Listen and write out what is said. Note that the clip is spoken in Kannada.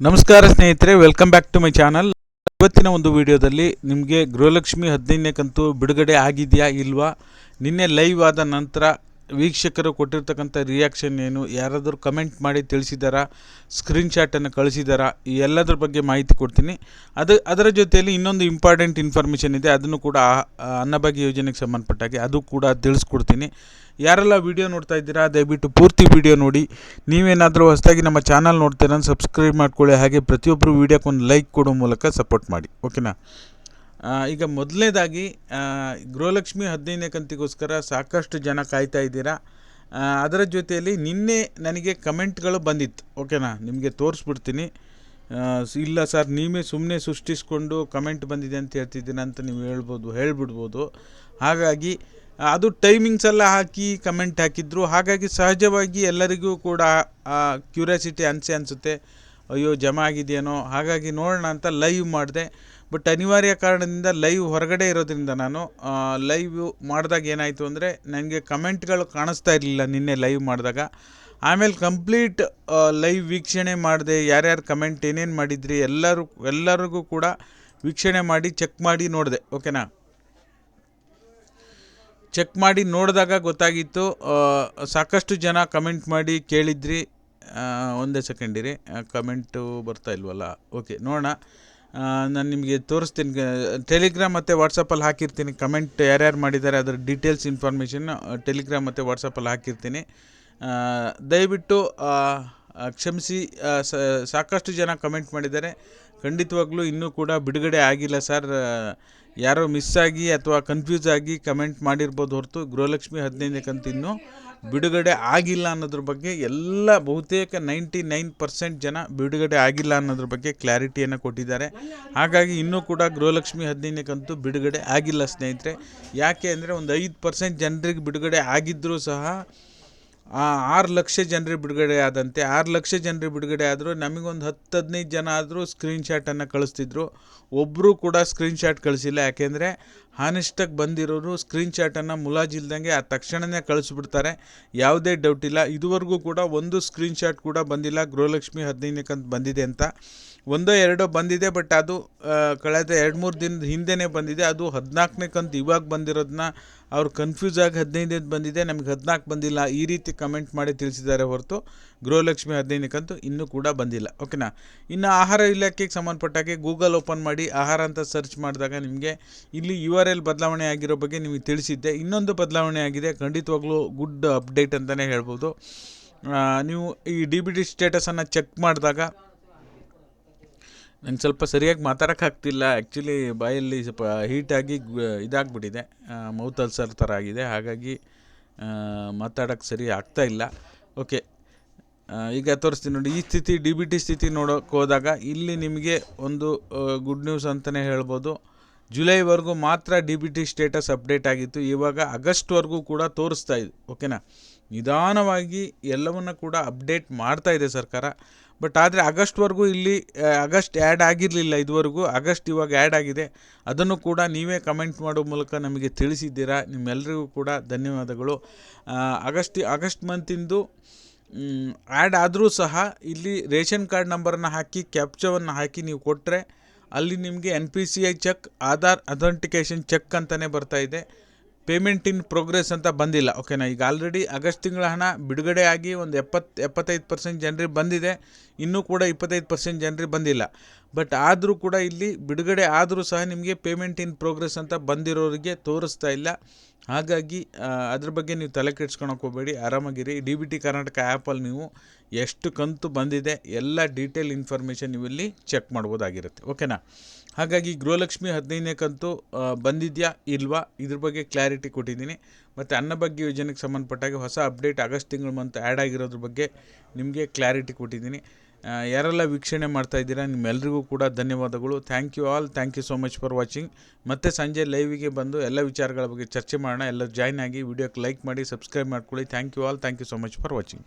ನಮಸ್ಕಾರ ಸ್ನೇಹಿತರೆ welcome back to my channel ಇವತ್ತಿನ ಒಂದು ವಿಡಿಯೋದಲ್ಲಿ ನಿಮಗೆ ಗೃಹಲಕ್ಷ್ಮಿ ಹದಿನೈದನೇ ಕಂತು ಬಿಡುಗಡೆ ಆಗಿದೆಯಾ ಇಲ್ವಾ? ನಿನ್ನೆ ಲೈವ್ ಆದ ನಂತರ ವೀಕ್ಷಕರು ಕೊಟ್ಟಿರ್ತಕ್ಕಂಥ ರಿಯಾಕ್ಷನ್ ಏನು? ಯಾರಾದರೂ ಕಮೆಂಟ್ ಮಾಡಿ ತಿಳಿಸಿದಾರಾ? ಸ್ಕ್ರೀನ್ಶಾಟನ್ನು ಕಳಿಸಿದಾರಾ? ಈ ಎಲ್ಲದ್ರ ಬಗ್ಗೆ ಮಾಹಿತಿ ಕೊಡ್ತೀನಿ. ಅದು, ಅದರ ಜೊತೆಯಲ್ಲಿ ಇನ್ನೊಂದು ಇಂಪಾರ್ಟೆಂಟ್ ಇನ್ಫಾರ್ಮೇಷನ್ ಇದೆ. ಅದನ್ನು ಕೂಡ ಅನ್ನಭಾಗ್ಯ ಯೋಜನೆಗೆ ಸಂಬಂಧಪಟ್ಟಾಗೆ ಅದು ಕೂಡ ತಿಳಿಸ್ಕೊಡ್ತೀನಿ. ಯಾರೆಲ್ಲ ವಿಡಿಯೋ ನೋಡ್ತಾ ಇದ್ದೀರಾ, ದಯವಿಟ್ಟು ಪೂರ್ತಿ ವಿಡಿಯೋ ನೋಡಿ. ನೀವೇನಾದರೂ ಹೊಸದಾಗಿ ನಮ್ಮ ಚಾನಲ್ ನೋಡ್ತೀರಾ ಸಬ್ಸ್ಕ್ರೈಬ್ ಮಾಡ್ಕೊಳ್ಳಿ, ಹಾಗೆ ಪ್ರತಿಯೊಬ್ಬರು ವಿಡಿಯೋಕ್ಕೆ ಒಂದು ಲೈಕ್ ಕೊಡೋ ಮೂಲಕ ಸಪೋರ್ಟ್ ಮಾಡಿ, ಓಕೆನಾ? ಈಗ ಮೊದಲನೇದಾಗಿ ಗೃಹಲಕ್ಷ್ಮಿ ಹದಿನೈದನೇ ಕಂತಿಗೋಸ್ಕರ ಸಾಕಷ್ಟು ಜನ ಕಾಯ್ತಾ ಇದ್ದೀರಾ. ಅದರ ಜೊತೆಯಲ್ಲಿ ನಿನ್ನೆ ನನಗೆ ಕಮೆಂಟ್ಗಳು ಬಂದಿತ್ತು, ಓಕೆನಾ? ನಿಮಗೆ ತೋರಿಸ್ಬಿಡ್ತೀನಿ. ಇಲ್ಲ ಸರ್, ನೀವೇ ಸುಮ್ಮನೆ ಸೃಷ್ಟಿಸ್ಕೊಂಡು ಕಮೆಂಟ್ ಬಂದಿದೆ ಅಂತ ಹೇಳ್ತಿದ್ದೀನಿ ಅಂತ ನೀವು ಹೇಳ್ಬೋದು, ಹೇಳ್ಬಿಡ್ಬೋದು. ಹಾಗಾಗಿ ಅದು ಟೈಮಿಂಗ್ಸ್ ಎಲ್ಲ ಹಾಕಿ ಕಮೆಂಟ್ ಹಾಕಿದ್ರು. ಹಾಗಾಗಿ ಸಹಜವಾಗಿ ಎಲ್ಲರಿಗೂ ಕೂಡ ಕ್ಯೂರಿಯಾಸಿಟಿ ಅನಿಸಿ ಅನಿಸುತ್ತೆ. ಅಯ್ಯೋ, ಜಮಾ ಆಗಿದೆಯೇನೋ? ಹಾಗಾಗಿ ನೋಡೋಣ ಅಂತ ಲೈವ್ ಮಾಡಿದೆ. ಬಟ್ ಅನಿವಾರ್ಯ ಕಾರಣದಿಂದ ಲೈವ್ ಹೊರಗಡೆ ಇರೋದ್ರಿಂದ ನಾನು ಲೈವ್ ಮಾಡಿದಾಗ ಏನಾಯಿತು ಅಂದರೆ, ನನಗೆ ಕಮೆಂಟ್ಗಳು ಕಾಣಿಸ್ತಾ ಇರಲಿಲ್ಲ ನಿನ್ನೆ ಲೈವ್ ಮಾಡಿದಾಗ. ಆಮೇಲೆ ಕಂಪ್ಲೀಟ್ ಲೈವ್ ವೀಕ್ಷಣೆ ಮಾಡಿದೆ. ಯಾರ್ಯಾರು ಕಮೆಂಟ್ ಏನೇನು ಮಾಡಿದ್ರಿ ಎಲ್ಲರೂ, ಎಲ್ಲರಿಗೂ ಕೂಡ ವೀಕ್ಷಣೆ ಮಾಡಿ ಚೆಕ್ ಮಾಡಿ ನೋಡಿದೆ. ಓಕೆನಾ ಚೆಕ್ ಮಾಡಿ ನೋಡಿದಾಗ ಗೊತ್ತಾಗಿತ್ತು ಸಾಕಷ್ಟು ಜನ ಕಮೆಂಟ್ ಮಾಡಿ ಕೇಳಿದ್ರಿ ಒಂದೇ ಸೆಕೆಂಡ್ ಇರಿ ಕಮೆಂಟು ಬರ್ತಾ ಇಲ್ವಲ್ಲ? ಓಕೆ ನೋಡೋಣ. ನಾನು ನಿಮಗೆ ತೋರಿಸ್ತೀನಿ ಟೆಲಿಗ್ರಾಮ್ ಮತ್ತು ವಾಟ್ಸಪ್ಪಲ್ಲಿ ಹಾಕಿರ್ತೀನಿ. ಕಮೆಂಟ್ ಯಾರ್ಯಾರು ಮಾಡಿದ್ದಾರೆ, ಅದರ ಡೀಟೇಲ್ಸ್ ಇನ್ಫಾರ್ಮೇಷನ್ ಟೆಲಿಗ್ರಾಮ್ ಮತ್ತು ವಾಟ್ಸಪ್ಪಲ್ಲಿ ಹಾಕಿರ್ತೀನಿ. ದಯವಿಟ್ಟು ಕ್ಷಮಿಸಿ ಸಾಕಷ್ಟು ಜನ ಕಮೆಂಟ್ ಮಾಡಿದ್ದಾರೆ. ಖಂಡಿತವಾಗ್ಲೂ ಇನ್ನೂ ಕೂಡ ಬಿಡುಗಡೆ ಆಗಿಲ್ಲ ಸರ್. ಯಾರೋ ಮಿಸ್ ಆಗಿ ಅಥವಾ ಕನ್ಫ್ಯೂಸ್ ಆಗಿ ಕಮೆಂಟ್ ಮಾಡಿರ್ಬೋದು ಹೊರತು ಗೃಹಲಕ್ಷ್ಮಿ ಹದಿನೈದನೇ ಕಂತು ಇನ್ನೂ ಬಿಡುಗಡೆ ಆಗಿಲ್ಲ ಅನ್ನೋದ್ರ ಬಗ್ಗೆ ಎಲ್ಲ ಬಹುತೇಕ ನೈಂಟಿ ನೈನ್ ಪರ್ಸೆಂಟ್ ಜನ ಬಿಡುಗಡೆ ಆಗಿಲ್ಲ ಅನ್ನೋದ್ರ ಬಗ್ಗೆ ಕ್ಲಾರಿಟಿಯನ್ನು ಕೊಟ್ಟಿದ್ದಾರೆ. ಹಾಗಾಗಿ ಇನ್ನೂ ಕೂಡ ಗೃಹಲಕ್ಷ್ಮಿ ಹದಿನೈದನೇ ಕಂತು ಬಿಡುಗಡೆ ಆಗಿಲ್ಲ ಸ್ನೇಹಿತರೆ. ಯಾಕೆ ಅಂದರೆ ಒಂದು ಐದು ಪರ್ಸೆಂಟ್ ಜನರಿಗೆ ಬಿಡುಗಡೆ ಆಗಿದ್ದರೂ ಸಹ ಆ, ಆರು ಲಕ್ಷ ಜನರಿಗೆ ಬಿಡುಗಡೆ ಆದಂತೆ ಆರು ಲಕ್ಷ ಜನರಿಗೆ ಬಿಡುಗಡೆ ಆದರೂ ನಮಗೊಂದು ಹತ್ತು ಹದಿನೈದು ಜನ ಆದರೂ ಸ್ಕ್ರೀನ್ಶಾಟನ್ನು ಕಳಿಸ್ತಿದ್ರು. ಒಬ್ಬರು ಕೂಡ ಸ್ಕ್ರೀನ್ಶಾಟ್ ಕಳಿಸಿಲ್ಲ. ಯಾಕೆಂದರೆ ಹಾನೆಸ್ಟಾಗಿ ಬಂದಿರೋರು ಸ್ಕ್ರೀನ್ಶಾಟನ್ನು ಮುಲಾಜಿಲ್ದಂಗೆ ಆ ತಕ್ಷಣವೇ ಕಳಿಸ್ಬಿಡ್ತಾರೆ. ಯಾವುದೇ ಡೌಟ್ ಇಲ್ಲ. ಇದುವರೆಗೂ ಕೂಡ ಒಂದು ಸ್ಕ್ರೀನ್ಶಾಟ್ ಕೂಡ ಬಂದಿಲ್ಲ. ಗೃಹಲಕ್ಷ್ಮಿ ಹದಿನೈದನೇ ಕಂತು ಬಂದಿದೆ ಅಂತ. ಒಂದೋ ಎರಡೋ ಬಂದಿದೆ ಬಟ್ ಅದು ಕಳೆದ ಎರಡು ಮೂರು ದಿನದ ಹಿಂದೆನೇ ಬಂದಿದೆ. ಅದು ಹದಿನಾಲ್ಕನೇ ಕಂತು ಇವಾಗ ಬಂದಿರೋದನ್ನ ಅವ್ರು ಕನ್ಫ್ಯೂಸ್ ಆಗಿ ಹದಿನೈದನೇದು ಬಂದಿದೆ. ನಮಗೆ ಹದಿನಾಲ್ಕು ಬಂದಿಲ್ಲ. ಈ ರೀತಿ ಕಮೆಂಟ್ ಮಾಡಿ ತಿಳಿಸಿದ್ದಾರೆ ಹೊರತು ಗೃಹಲಕ್ಷ್ಮಿ ಹದಿನೈದನೇ ಕಂತು ಇನ್ನೂ ಕೂಡ ಬಂದಿಲ್ಲ. ಓಕೆನಾ? ಇನ್ನು ಆಹಾರ ಇಲಾಖೆಗೆ ಸಂಬಂಧಪಟ್ಟಾಗೆ ಗೂಗಲ್ ಓಪನ್ ಮಾಡಿ ಆಹಾರ ಅಂತ ಸರ್ಚ್ ಮಾಡಿದಾಗ ನಿಮಗೆ ಇಲ್ಲಿ ಯು ಆರ್ ಎಲ್ ಬದಲಾವಣೆ ಆಗಿರೋ ಬಗ್ಗೆ ನಿಮಗೆ ತಿಳಿಸಿದ್ದೆ. ಇನ್ನೊಂದು ಬದಲಾವಣೆ ಆಗಿದೆ. ಖಂಡಿತವಾಗ್ಲೂ ಗುಡ್ ಅಪ್ಡೇಟ್ ಅಂತಲೇ ಹೇಳ್ಬೋದು. ನೀವು ಈ ಡಿ ಬಿ ಡಿ ಸ್ಟೇಟಸನ್ನು ಚೆಕ್ ಮಾಡಿದಾಗ ನಂಗೆ ಸ್ವಲ್ಪ ಸರಿಯಾಗಿ ಮಾತಾಡೋಕ್ಕಾಗ್ತಿಲ್ಲ ಆ್ಯಕ್ಚುಲಿ ಬಾಯಲ್ಲಿ ಸ್ವಲ್ಪ ಹೀಟಾಗಿ ಇದಾಗ್ಬಿಟ್ಟಿದೆ. ಮೌತ್ ಅಲ್ಸರ್ ಥರ ಆಗಿದೆ. ಹಾಗಾಗಿ ಮಾತಾಡೋಕ್ಕೆ ಸರಿ ಆಗ್ತಾ ಇಲ್ಲ. ಓಕೆ ಈಗ ತೋರಿಸ್ತೀನಿ ನೋಡಿ, ಈ ಸ್ಥಿತಿ ಡಿ ಬಿ ಟಿ ಸ್ಥಿತಿ ನೋಡೋಕ್ಕೆ ಹೋದಾಗ ಇಲ್ಲಿ ನಿಮಗೆ ಒಂದು ಗುಡ್ ನ್ಯೂಸ್ ಅಂತಲೇ ಹೇಳ್ಬೋದು. ಜುಲೈವರೆಗೂ ಮಾತ್ರ D B T status update ಆಗಿತ್ತು. ಇವಾಗ ಆಗಸ್ಟ್ವರೆಗೂ ಕೂಡ ತೋರಿಸ್ತಾ ಇದೆ. ಓಕೆನಾ ನಿಧಾನವಾಗಿ ಎಲ್ಲವನ್ನು ಕೂಡ ಅಪ್ಡೇಟ್ ಮಾಡ್ತಾ ಇದೆ ಸರ್ಕಾರ. ಬಟ್ ಆದರೆ ಆಗಸ್ಟ್ವರೆಗೂ ಇಲ್ಲಿ ಆಗಸ್ಟ್ ಆ್ಯಡ್ ಆಗಿರಲಿಲ್ಲ ಇದುವರೆಗೂ, ಆಗಸ್ಟ್ ಇವಾಗ ಆ್ಯಡ್ ಆಗಿದೆ. ಅದನ್ನು ಕೂಡ ನೀವೇ ಕಮೆಂಟ್ ಮಾಡೋ ಮೂಲಕ ನಮಗೆ ತಿಳಿಸಿದ್ದೀರಾ? ನಿಮ್ಮೆಲ್ಲರಿಗೂ ಕೂಡ ಧನ್ಯವಾದಗಳು. ಆಗಸ್ಟ್ ಆಗಸ್ಟ್ ಮಂತಿಂದು ಆ್ಯಡ್ ಆದರೂ ಸಹ ಇಲ್ಲಿ ರೇಷನ್ ಕಾರ್ಡ್ ನಂಬರನ್ನು ಹಾಕಿ, ಕ್ಯಾಪ್ಚವನ್ನು ಹಾಕಿ ನೀವು ಕೊಟ್ಟರೆ ಅಲ್ಲಿ ನಿಮಗೆ N P C I check, Aadhaar authentication check ಅಂತಲೇ ಇದೆ. ಪೇಮೆಂಟ್ ಇನ್ ಪ್ರೋಗ್ರೆಸ್ ಅಂತ ಬಂದಿಲ್ಲ. ಓಕೆನಾ ಈಗ ಆಲ್ರೆಡಿ ಆಗಸ್ಟ್ ತಿಂಗಳ ಹಣ ಬಿಡುಗಡೆ ಆಗಿ ಒಂದು ಎಪ್ಪತ್ತು ಎಪ್ಪತ್ತೈದು ಪರ್ಸೆಂಟ್ ಜನರಿಗೆ ಬಂದಿದೆ. ಇನ್ನೂ ಕೂಡ ಇಪ್ಪತ್ತೈದು ಪರ್ಸೆಂಟ್ ಜನರಿಗೆ ಬಂದಿಲ್ಲ. ಬಟ್ ಆದರೂ ಕೂಡ ಇಲ್ಲಿ ಬಿಡುಗಡೆ ಆದರೂ ಸಹ ನಿಮಗೆ ಪೇಮೆಂಟ್ ಇನ್ ಪ್ರೋಗ್ರೆಸ್ ಅಂತ ಬಂದಿರೋರಿಗೆ ತೋರಿಸ್ತಾ ಇಲ್ಲ. ಹಾಗಾಗಿ ಅದ್ರ ಬಗ್ಗೆ ನೀವು ತಲೆ ಕೆಡ್ಸ್ಕೊಳಕ್ಕೆ ಹೋಗಬೇಡಿ. ಆರಾಮಾಗಿರಿ. ಡಿ ಬಿ ಟಿ ಕರ್ನಾಟಕ ಆ್ಯಪಲ್ಲಿ ನೀವು ಎಷ್ಟು ಕಂತು ಬಂದಿದೆ, ಎಲ್ಲ ಡೀಟೇಲ್ ಇನ್ಫಾರ್ಮೇಷನ್ ನೀವು ಇಲ್ಲಿ ಚೆಕ್ ಮಾಡ್ಬೋದಾಗಿರುತ್ತೆ. ಓಕೆನಾ ಹಾಗಾಗಿ ಗೃಹಲಕ್ಷ್ಮಿ ಹದಿನೈದನೇ ಕಂತು ಬಂದಿದೆಯಾ ಇಲ್ವಾ? ಇದ್ರ ಬಗ್ಗೆ ಕ್ಲಾರಿಟಿ ಕೊಟ್ಟಿದ್ದೀನಿ. ಮತ್ತು ಅನ್ನಭಾಗ್ಯ ಯೋಜನೆಗೆ ಸಂಬಂಧಪಟ್ಟಾಗ ಹೊಸ ಅಪ್ಡೇಟ್ ಆಗಸ್ಟ್ ತಿಂಗಳ ಮಂತ್ ಆ್ಯಡ್ ಆಗಿರೋದ್ರ ಬಗ್ಗೆ ನಿಮಗೆ ಕ್ಲಾರಿಟಿ ಕೊಟ್ಟಿದ್ದೀನಿ. ಯಾರೆಲ್ಲ ವೀಕ್ಷಣೆ ಮಾಡ್ತಾ ಇದ್ದೀರಾ ನಿಮ್ಮೆಲ್ಲರಿಗೂ ಕೂಡ ಧನ್ಯವಾದಗಳು. Thank you all thank you so much for watching ಮತ್ತೆ ಸಂಜೆ ಲೈವಿಗೆ ಬಂದು ಎಲ್ಲ ವಿಚಾರಗಳ ಬಗ್ಗೆ ಚರ್ಚೆ ಮಾಡೋಣ. ಎಲ್ಲ ಜಾಯ್ನ್ ಆಗಿ ವಿಡಿಯೋಕ್ಕೆ ಲೈಕ್ ಮಾಡಿ ಸಬ್ಸ್ಕ್ರೈಬ್ ಮಾಡ್ಕೊಳ್ಳಿ. Thank you all thank you so much for watching